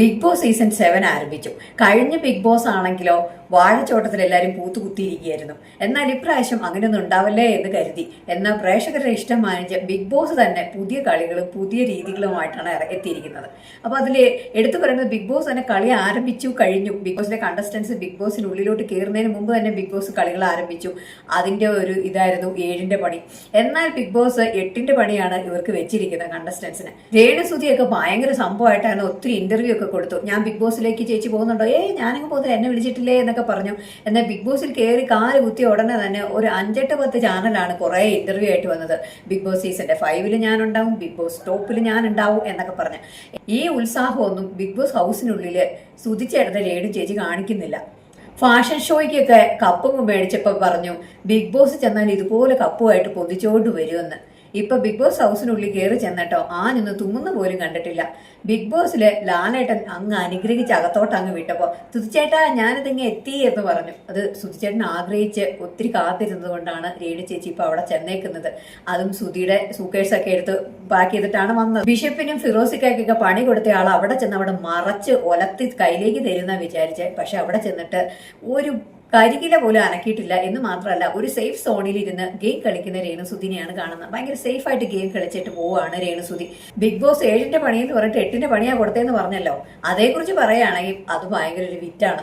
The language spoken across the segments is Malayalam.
ബിഗ് ബോസ് സീസൺ സെവൻ ആരംഭിച്ചു. കഴിഞ്ഞ ബിഗ് ബോസ് ആണെങ്കിലോ വാഴച്ചോട്ടത്തിൽ എല്ലാവരും പൂത്തുകുത്തിയിരിക്കുകയായിരുന്നു. എന്നാൽ ഇപ്രാവശ്യം അങ്ങനെയൊന്നും ഉണ്ടാവല്ലേ എന്ന് കരുതി. എന്നാൽ പ്രേക്ഷകരുടെ ഇഷ്ടം മാനിച്ച് ബിഗ് ബോസ് തന്നെ പുതിയ കളികളും പുതിയ രീതികളുമായിട്ടാണ് എത്തിയിരിക്കുന്നത് അപ്പോൾ അതിൽ എടുത്തു പറയുന്നത് ബിഗ് ബോസ് തന്നെ കളി ആരംഭിച്ചു കഴിഞ്ഞു. ബിഗ് ബോസിലെ കണ്ടസ്റ്റൻസ് ബിഗ് ബോസിനുള്ളിലോട്ട് കയറുന്നതിന് മുമ്പ് തന്നെ ബിഗ് ബോസ് കളികൾ ആരംഭിച്ചു. അതിന്റെ ഒരു ഇതായിരുന്നു ഏഴിന്റെ പണി. എന്നാൽ ബിഗ് ബോസ് എട്ടിന്റെ പണിയാണ് ഇവർക്ക് വെച്ചിരിക്കുന്നത് കണ്ടസ്റ്റൻസിന് രേണുസുതിയൊക്കെ ഭയങ്കര സംഭവമായിട്ടാണ് ഒത്തിരി ഇന്റർവ്യൂ ഒക്കെ കൊടുത്തു. ഞാൻ ബിഗ് ബോസിലേക്ക് ചേച്ചി പോകുന്നുണ്ടോ? ഏ ഞാനങ്ങ് പോകുന്നില്ല. എന്നെ വിളിച്ചിട്ടില്ലേ എന്നൊക്കെ പറഞ്ഞു. എന്നാൽ ബിഗ് ബോസിൽ കയറി കാൽ കുത്തിയ ഉടനെ തന്നെ ഒരു അഞ്ചെട്ട് പത്ത് ചാനലാണ് കുറേ ഇന്റർവ്യൂ ആയിട്ട് വന്നത്. ബിഗ് ബോസ് സീസന്റെ ഫൈവിൽ ഞാൻ ബിഗ് ബോസ് ടോപ്പിൽ ഞാൻ ഉണ്ടാവും എന്നൊക്കെ പറഞ്ഞ്. ഈ ഉത്സാഹമൊന്നും ബിഗ് ബോസ് ഹൗസിനുള്ളിൽ സുതിച്ചെടുത്ത ലേഡും ചേച്ചി കാണിക്കുന്നില്ല. ഫാഷൻ ഷോയ്ക്കൊക്കെ കപ്പും മേടിച്ചപ്പോൾ പറഞ്ഞു ബിഗ് ബോസ് ചെന്നാൽ ഇതുപോലെ കപ്പുമായിട്ട് പൊതിച്ചോണ്ട് വരുമെന്ന്. ഇപ്പൊ ബിഗ് ബോസ് ഹൗസിനുള്ളിൽ കയറി ചെന്നിട്ടോ. ആനൊന്ന് തുമ്മുന്ന പോലും കണ്ടിട്ടില്ല. ബിഗ് ബോസിലെ ലാലേട്ടൻ അങ്ങ് അനുഗ്രഹിച്ച് അകത്തോട്ട് അങ്ങ് വിട്ടപ്പോ തുതിച്ചേട്ടാ ഞാനിതിങ്ങ് എത്തി എന്ന് പറഞ്ഞു. അത് സുതിച്ചേട്ടൻ ആഗ്രഹിച്ച് ഒത്തിരി കാത്തിരുന്നത് കൊണ്ടാണ് രേണു ചേച്ചി ഇപ്പൊ അവിടെ ചെന്നേക്കുന്നത്. അതും സുധിയുടെ സൂക്കേഴ്സ് ഒക്കെ എടുത്ത് പാക്ക് ചെയ്തിട്ടാണ് വന്നത്. ബിഷപ്പിനും ഫിറോസിക്കൊക്കെ പണി കൊടുത്ത ആൾ അവിടെ ചെന്ന് അവിടെ മറച്ച് ഒലത്തി കയ്യിലേക്ക് തരുന്ന വിചാരിച്ചേ. പക്ഷെ അവിടെ ചെന്നിട്ട് ഒരു കരികില പോലും അനക്കിയിട്ടില്ല എന്ന് മാത്രമല്ല ഒരു സേഫ് സോണിൽ ഇരുന്ന് ഗെയിം കളിക്കുന്ന രേണുസുദിനെയാണ് കാണുന്നത്. ഭയങ്കര സേഫ് ആയിട്ട് ഗെയിം കളിച്ചിട്ട് പോവുകയാണ് രേണുസുദി ബിഗ് ബോസ് ഏഴിന്റെ പണിയെന്ന് പറഞ്ഞിട്ട് എട്ടിന്റെ പണിയാ കൊടുത്തതെന്ന് പറഞ്ഞല്ലോ. അതേക്കുറിച്ച് പറയുകയാണെങ്കിൽ അത് ഭയങ്കര ഒരു വിറ്റാണ്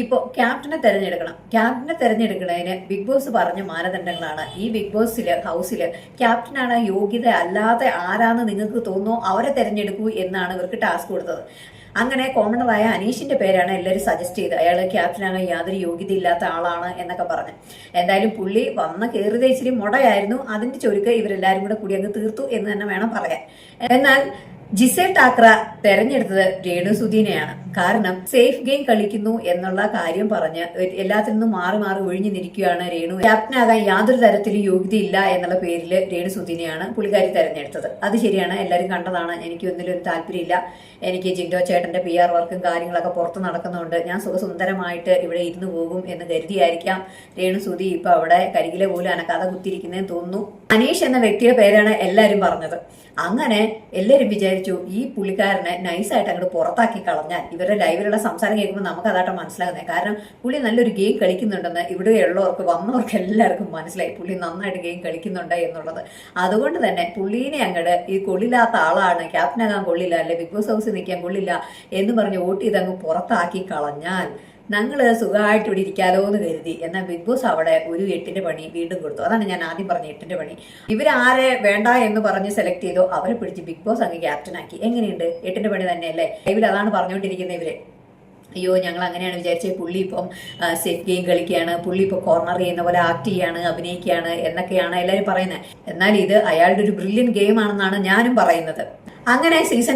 ഇപ്പോൾ ക്യാപ്റ്റനെ തിരഞ്ഞെടുക്കണം. ക്യാപ്റ്റനെ തെരഞ്ഞെടുക്കുന്നതിന് ബിഗ് ബോസ് പറഞ്ഞ മാനദണ്ഡങ്ങളാണ്. ഈ ബിഗ് ബോസിൽ ഹൗസിൽ ക്യാപ്റ്റനാണ് യോഗ്യത അല്ലാതെ ആരാന്ന് നിങ്ങൾക്ക് തോന്നുന്നു അവരെ തിരഞ്ഞെടുക്കൂ എന്നാണ് ഇവർക്ക് ടാസ്ക് കൊടുത്തത്. അങ്ങനെ കോമണറായ അനീഷിന്റെ പേരാണ് എല്ലാവരും സജസ്റ്റ് ചെയ്തത്. അയാൾ ക്യാപ്റ്റനാകാൻ യാതൊരു യോഗ്യത ഇല്ലാത്ത ആളാണ് എന്നൊക്കെ പറഞ്ഞ്. എന്തായാലും പുള്ളി വന്ന കയറിയത് ഇച്ചിരി മുടയായിരുന്നു. അതിന്റെ ചുരുക്ക് ഇവരെല്ലാരും കൂടെ കൂടി അങ്ങ് തീർത്തു എന്ന് തന്നെ വേണം പറയാൻ. എന്നാൽ ജിസെ ടാക്ര തെരഞ്ഞെടുത്തത് രേണു രേണുസുദീനെയാണ് കാരണം സേഫ് ഗെയിം കളിക്കുന്നു എന്നുള്ള കാര്യം പറഞ്ഞ് എല്ലാത്തിൽ നിന്നും മാറി മാറി ഒഴിഞ്ഞു നിൽക്കുകയാണ് രേണു. ക്യാപ്റ്റനാകാൻ യാതൊരു തരത്തിലും യോഗ്യതയില്ല എന്നുള്ള പേരിൽ രേണു രേണുസുദീനെയാണ് പുള്ളിക്കാരി തെരഞ്ഞെടുത്തത്. അത് ശരിയാണ്. എല്ലാവരും കണ്ടതാണ്. എനിക്ക് ഒന്നിലും ഒരു താല്പര്യമില്ല. എനിക്ക് ജിൻഡോ ചേട്ടന്റെ പി ആർ വർക്കും കാര്യങ്ങളൊക്കെ പുറത്ത് നടക്കുന്നുണ്ട് ഞാൻ സുഖസുന്ദരമായിട്ട് ഇവിടെ ഇരുന്നു പോകും എന്ന് കരുതിയായിരിക്കാം രേണു സുധി ഇപ്പൊ അവിടെ കരികിലെ പോലും അനക്കാതെ കുത്തിയിരിക്കുന്നതെന്ന് തോന്നുന്നു. അനീഷ് എന്ന വ്യക്തിയുടെ പേരാണ് എല്ലാവരും പറഞ്ഞത്. അങ്ങനെ എല്ലാവരും വിചാരിച്ചു ഈ പുള്ളിക്കാരനെ നൈസായിട്ട് അങ്ങോട്ട് പുറത്താക്കി കളഞ്ഞാൽ ഇവരുടെ ലൈവിലുള്ള സംസാരം കേൾക്കുമ്പോൾ നമുക്ക് അതായിട്ട് മനസ്സിലാകുന്നത് കാരണം പുള്ളി നല്ലൊരു ഗെയിം കളിക്കുന്നുണ്ടെന്ന് ഇവിടെയുള്ളവർക്ക് വന്നവർക്ക് എല്ലാവർക്കും മനസ്സിലായി പുള്ളി നന്നായിട്ട് ഗെയിം കളിക്കുന്നുണ്ട് എന്നുള്ളത്. അതുകൊണ്ട് തന്നെ പുള്ളീനെ അങ്ങോട്ട് ഈ കൊള്ളില്ലാത്ത ആളാണ് ക്യാപ്റ്റനാകാൻ കൊള്ളില്ല അല്ലെ ബിഗ് ബോസ് ഹൗസിൽ നിൽക്കാൻ കൊള്ളില്ല എന്ന് പറഞ്ഞ് വോട്ട് ചെയ്ത് അങ്ങ് പുറത്താക്കി കളഞ്ഞാൽ ഞങ്ങൾ സുഖമായിട്ട് ഇവിടെ ഇരിക്കാലോ എന്ന് കരുതി. എന്നാൽ ബിഗ് ബോസ് അവിടെ ഒരു എട്ടിന്റെ പണി വീണ്ടും കൊടുത്തു. അതാണ് ഞാൻ ആദ്യം പറഞ്ഞ എട്ടിന്റെ പണി. ഇവരാരെ വേണ്ട എന്ന് പറഞ്ഞ് സെലക്ട് ചെയ്തോ അവരെ പിടിച്ച് ബിഗ് ബോസ് അങ്ങ് ക്യാപ്റ്റനാക്കി എങ്ങനെയുണ്ട്? എട്ടിന്റെ പണി തന്നെ അല്ലേ ലൈവിൽ അതാണ് പറഞ്ഞുകൊണ്ടിരിക്കുന്നത് ഇവർ. അയ്യോ ഞങ്ങൾ അങ്ങനെയാണ് വിചാരിച്ചത് പുള്ളി ഇപ്പം സേഫ് ഗെയിം കളിക്കുകയാണ്. പുള്ളി ഇപ്പോൾ കോർണർ ചെയ്യുന്ന പോലെ ആക്ട് ചെയ്യാണ് അഭിനയിക്കുകയാണ് എന്നൊക്കെയാണ് എല്ലാവരും പറയുന്നത് എന്നാൽ ഇത് അയാളുടെ ഒരു ബ്രില്യൻ ഗെയിം ആണെന്നാണ് ഞാനും പറയുന്നത്. അങ്ങനെ സീസൺ